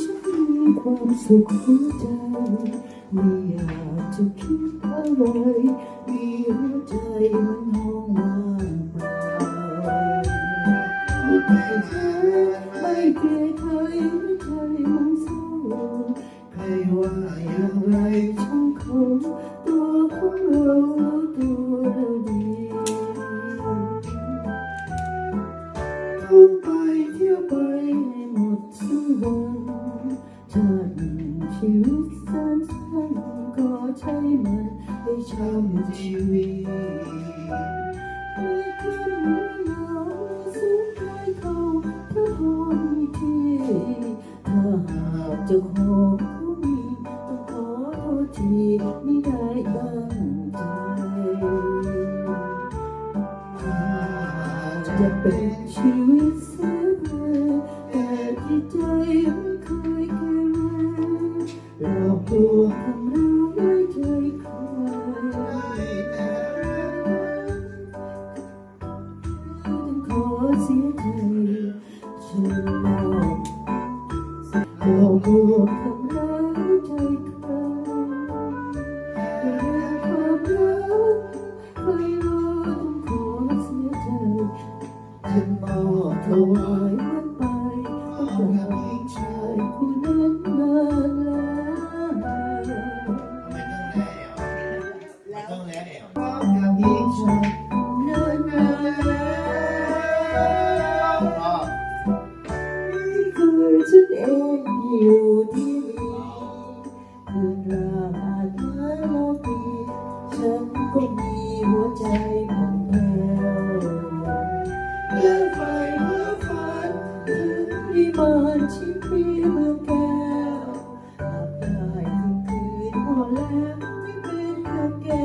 ฉันมีความสุขหัวใจ ไม่อยากจะคิดอะไรมีหัวใจมันห้องว่าง ใช้มันให้ช้ำชีวิตไม่เคยมืเงาสุดใจเขาพระพรมีท่ถ้าหากจะขอเขามีต้องขอโทษทีไม่ไดังใจจะเป็นชีวิต สียทีฉันมองสักโมงเธอ more love we again.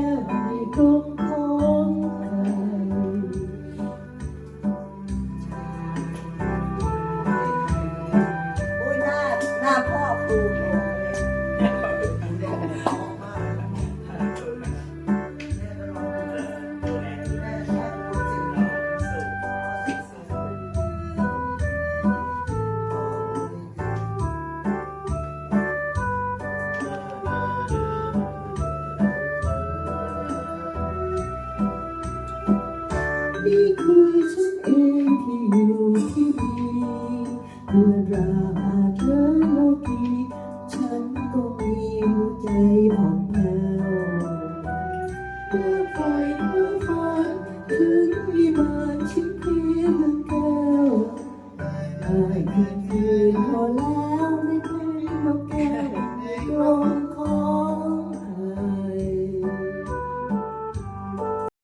นี่คือฉันเองที่อยู่ที่นี่เมื่อราอาเโลกีฉันก็มีหัวใจผ่อน